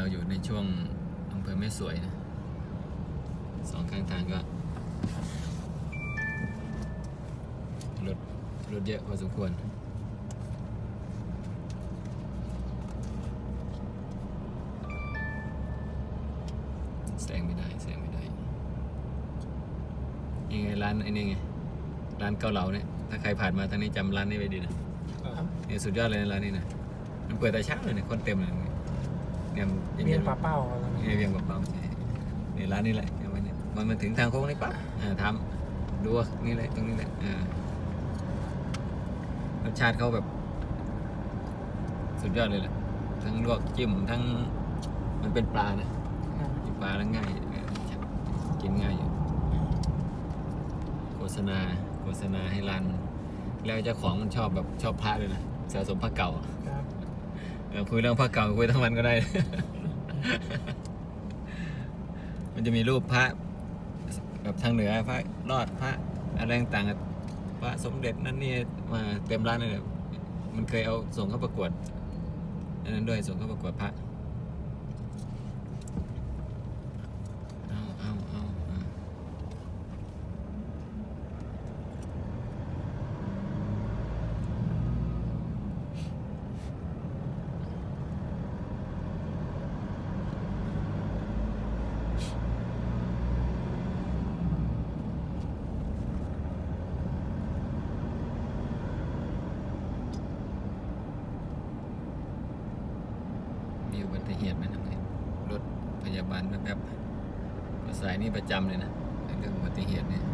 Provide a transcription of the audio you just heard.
เราอยู่ในช่วงอำเภอแม่สวยนะสองข้างทางก็รถรถเยอะพอสมควรแซงไม่ได้แซงไม่ได้ยังไงร้านไอ้นี่ไงร้านเกาเหลาเนี่ยถ้าใครผ่านมาทางนี้จำร้านนี้ไว้ดีนะเนี่ยสุดยอดเลยนะร้านนี้นะมันเปิดแต่เช้าเลยเนี่ยคนเต็มเลยเนี่ ยมันเมียนๆปลาเป้าอะไรเนี่ยเวียงกับเปาใช่นี่ร้านนี้แหละเนี่ยมันเนี่ยมันมาถึงทางโค้งนี่ปั๊บอ่าทำดูว่านี่เลยตรงนี้แหละอ่ารสชาติเขาแบบ สุดยอดเลยแหละทั้งลวกจิ้มทั้งมันเป็นปลานะกินปลาแล้วง่ายเออกินง่ายอยู่โฆษณาโฆษณาให้ร้านแล้วเจ้าของมันชอบแบบชอบพระเลยนะสะสมพระเก่า เราคุยเรื่องพระเก่าคุยทั้งวันก็ได้ มันจะมีรูปพระแบบทางเหนือพระรอดพระอะไรต่างๆพระสมเด็จนั่นนี่มาเต็มร้านเลยมันเคยเอาส่งเข้าประกวดอันนั้นด้วยส่งเข้าประกวดพระเอาเอาเอาเอามี อุบัติเหตุไหมนะรถพยาบาลแบบๆสายนี้ประจำเลยนะเรื่องอุบัติเหตุเนี่ย